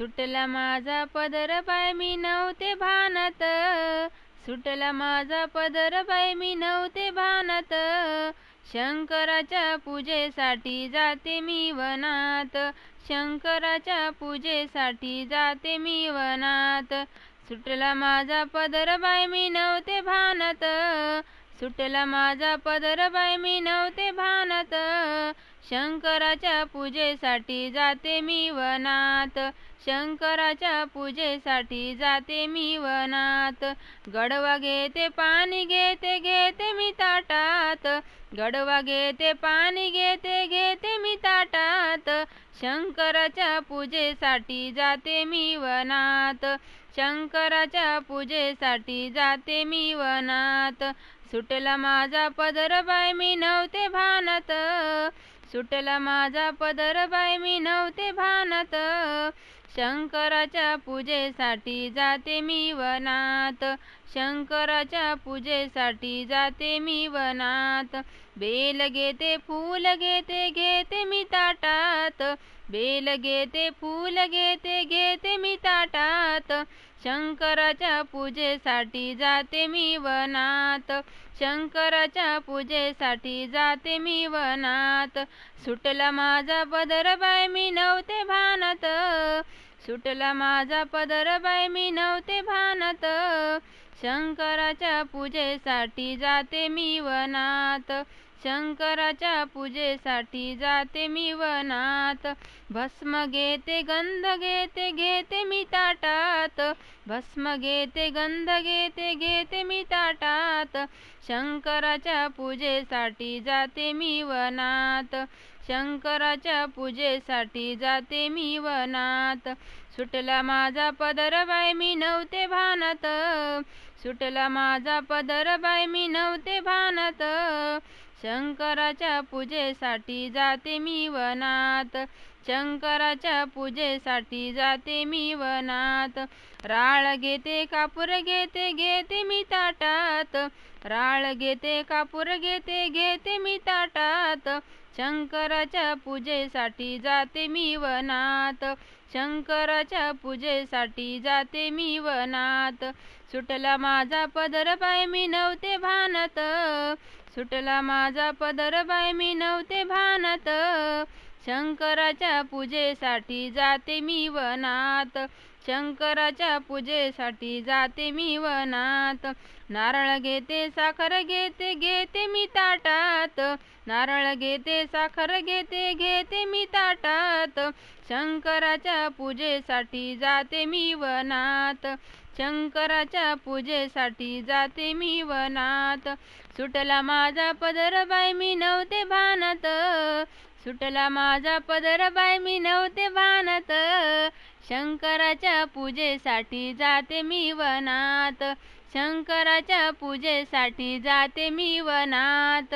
सुटला माझा पदर बाय मी नव्हते भानत. सुटला माझा पदर बाय मी नव्हते भानत. शंकराच्या पूजेसाठी जाते मी वनात. शंकराच्या पूजेसाठी जाते मी वनात. सुटला माझा पदर बाय मी नव्हते भानत. सुटला माझा पदर बाय मी नव्हते भानत. शंकराच्या पूजेसाठी जाते मी वनात. शंकराच्या पूजेसाठी जाते मी वनात. गडवा घेते पाणी घेते घेते मी ताटात. गडवा घेते पाणी घेते घेते मी ताटात. शंकराच्या पूजेसाठी जाते मी वनात. शंकराच्या पूजेसाठी जाते मी वनात. सुटला माझा पदर बाय मी नव्हते भानत. सुटला माझा पदर बाय मी नव्हते भानत. शंकराच्या पूजेसाठी जाते मी वनात. शंकराच्या पूजेसाठी जाते मी वनात. बेल घेते फूल घेते घेते मी ताटात. बेल घेते फूल घेते घेते मी ताटात. शंकराच्या पूजेसाठी जाते मी वनात. शंकराच्या पूजेसाठी जाते मी वनात. सुटला माझा पदर बाय मी नव्हते भानत. सुटला माझा पदर बाय मी नव्हते भानत. शंकराच्या पूजेसाठी जाते मी वनात. शंकराच्या पूजेसाठी जाते मी वनात. भस्म घेते गंध घेते घेते मी ताटात. भस्म घेते गंध घेते घेते मी ताटात. शंकराच्या पूजेसाठी जाते मी वनात. शंकराच्या पूजेसाठी जाते मी वनात. सुटला माझा पदर बाय मी नव्हते भानत. सुटला माझा पदर बाय मी नव्हते भानत. शंकराच्या पूजेसाठी जाते मी वनात. शंकराच्या पूजेसाठी जाते मी वनात. राळ घेते कापूर घेते घेते मी ताटात. राळ घेते कापूर घेते घेते मी ताटात. शंकराच्या पूजेसाठी जाते मी वनात. शंकराच्या पूजेसाठी जाते मी वनात. सुटला माझा पदर बाय मी नव्हते भानत. सुटला माझा पदर बाय मी नव्हते भानत. शंकराच्या पूजेसाठी जाते मी वनात. शंकराच्या पूजेसाठी जाते मी वनात. नारळ घेते साखर घेते घेते मी ताटात. नारळ घेते साखर घेते घेते मी ताटात. शंकराच्या पूजेसाठी जाते मी वनात. शंकराच्या पूजेसाठी जाते मी वनात. सुटला माझा पदर बाय मी नव्हते भानत. सुटला माझा पदर बाय मी नव्हते भानत शंकराच्या पूजेसाठी जाते मी वनात. शंकराच्या पूजेसाठी जाते मी वनात.